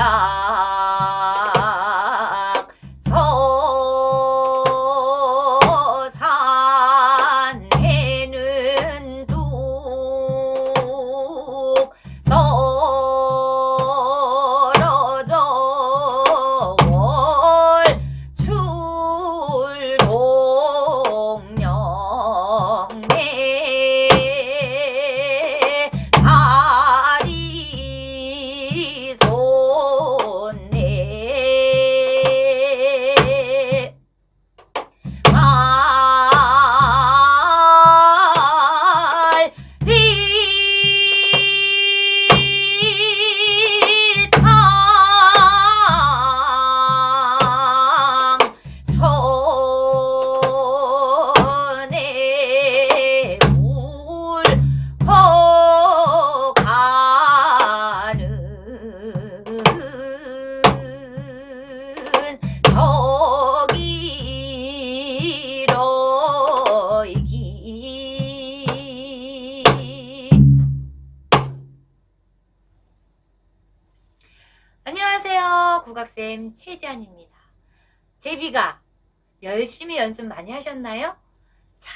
일락 국악쌤 최지안입니다 제비가 열심히 연습 많이 하셨나요? 자,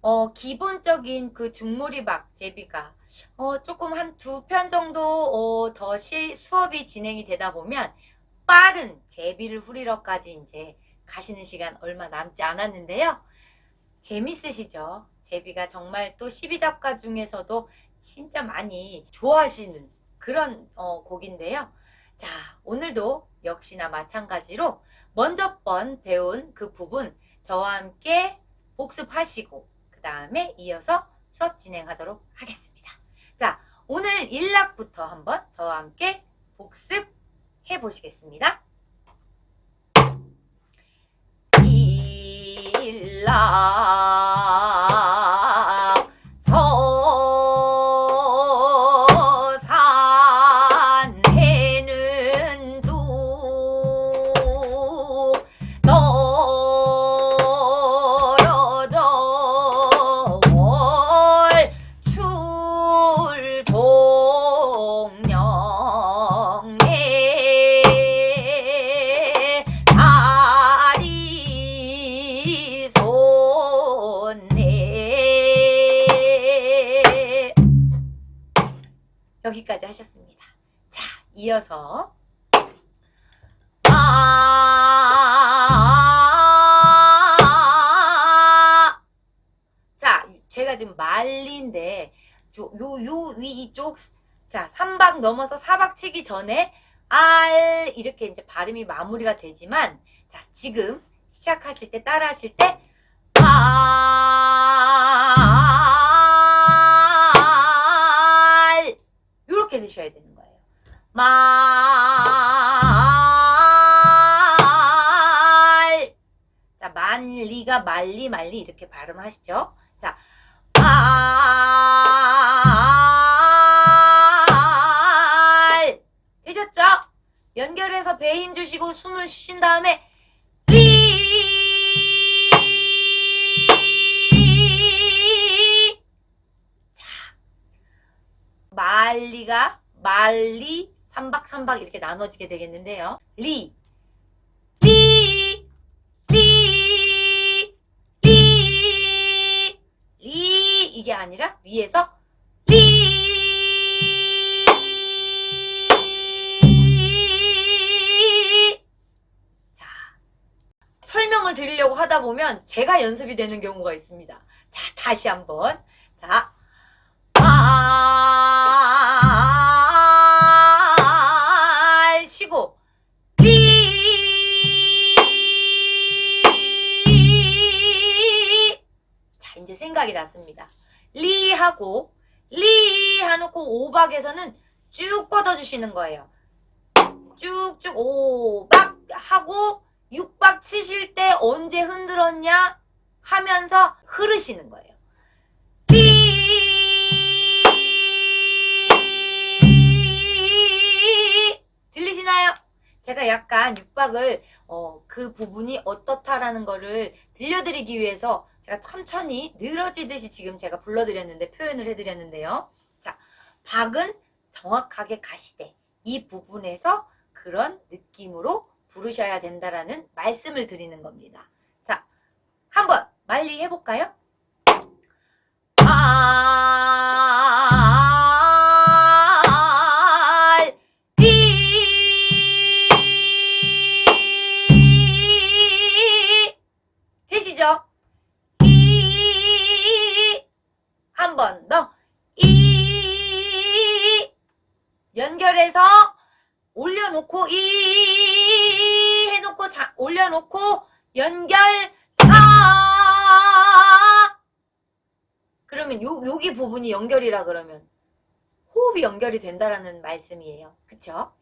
어, 기본적인 그 중몰이박 제비가 어, 조금 한 두 편 정도 어, 더 시, 수업이 진행이 되다 보면 빠른 제비를 후리러까지 이제 가시는 시간 얼마 남지 않았는데요. 재밌으시죠? 제비가 정말 또 12잡가 중에서도 진짜 많이 좋아하시는 그런 어, 곡인데요. 자, 오늘도 역시나 마찬가지로 먼저 번 배운 그 부분 저와 함께 복습하시고 그 다음에 이어서 수업 진행하도록 하겠습니다. 자, 오늘 일락부터 한번 저와 함께 복습해 보시겠습니다. 일락 이어서 아 자, 제가 지금 말리인데 요 요 요 위 이쪽 자, 3박 넘어서 4박 치기 전에 알 이렇게 이제 발음이 마무리가 되지만 자, 지금 시작하실 때 따라 하실 때 말. 자, 만리가 말리 말리 이렇게 발음하시죠. 자, 말. 되셨죠? 연결해서 배 힘 주시고 숨을 쉬신 다음에 리. 자, 말리가 말리 삼박삼박 이렇게 나눠지게 되겠는데요. 리, 리, 리, 리, 리 이게 아니라 위에서 리. 자, 설명을 드리려고 하다 보면 제가 연습이 되는 경우가 있습니다. 자, 다시 한번. 자, 리 해놓고 오박에서는 쭉 뻗어주시는 거예요. 쭉쭉 오박 하고 육박 치실 때 언제 흔들었냐 하면서 흐르시는 거예요. 리 들리시나요? 제가 약간 육박을 어, 그 부분이 어떻다라는 거를 들려드리기 위해서 제가 천천히 늘어지듯이 지금 제가 불러드렸는데 표현을 해드렸는데요. 자, 박은 정확하게 가시되 이 부분에서 그런 느낌으로 부르셔야 된다라는 말씀을 드리는 겁니다. 자, 한번 말리 해볼까요? 알, 연결해서 올려놓고 이 해놓고 자, 올려놓고 연결 자 그러면 요 여기 부분이 연결이라 그러면 호흡이 연결이 된다라는 말씀이에요. 그쵸?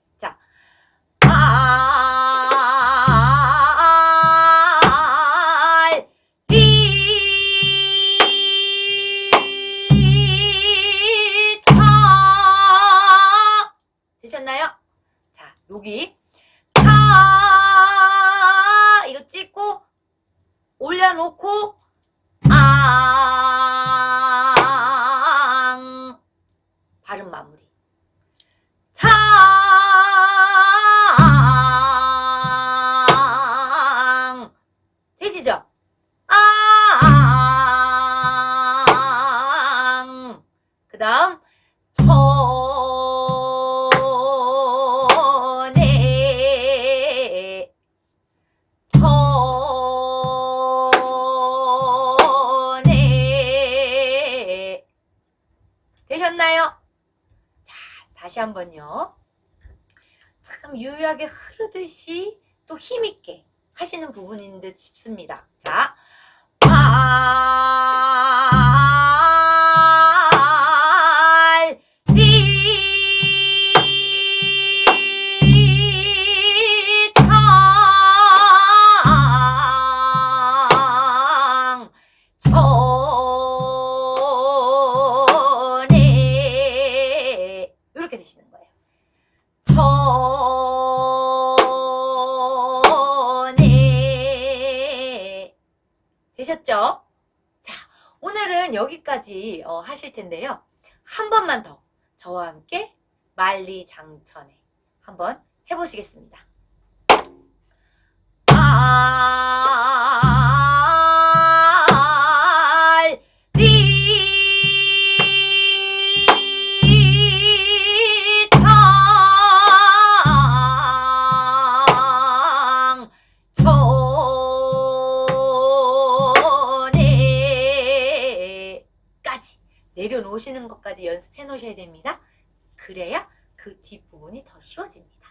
여기. 타. 이거 찍고 올려놓고. 앙 한 번요. 참 유유하게 흐르듯이 또 힘있게 하시는 부분인 듯 싶습니다. 자, 알, 되셨죠? 자, 오늘은 여기까지 어, 하실 텐데요. 한 번만 더 저와 함께 만리장천에 한번 해보시겠습니다. 알, 내려놓으시는 것까지 연습해 놓으셔야 됩니다. 그래야 그 뒷부분이 더 쉬워집니다.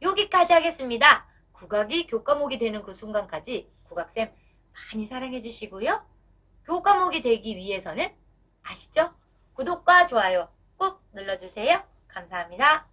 여기까지 하겠습니다. 국악이 교과목이 되는 그 순간까지 국악쌤 많이 사랑해 주시고요. 교과목이 되기 위해서는 아시죠? 구독과 좋아요 꾹 눌러주세요. 감사합니다.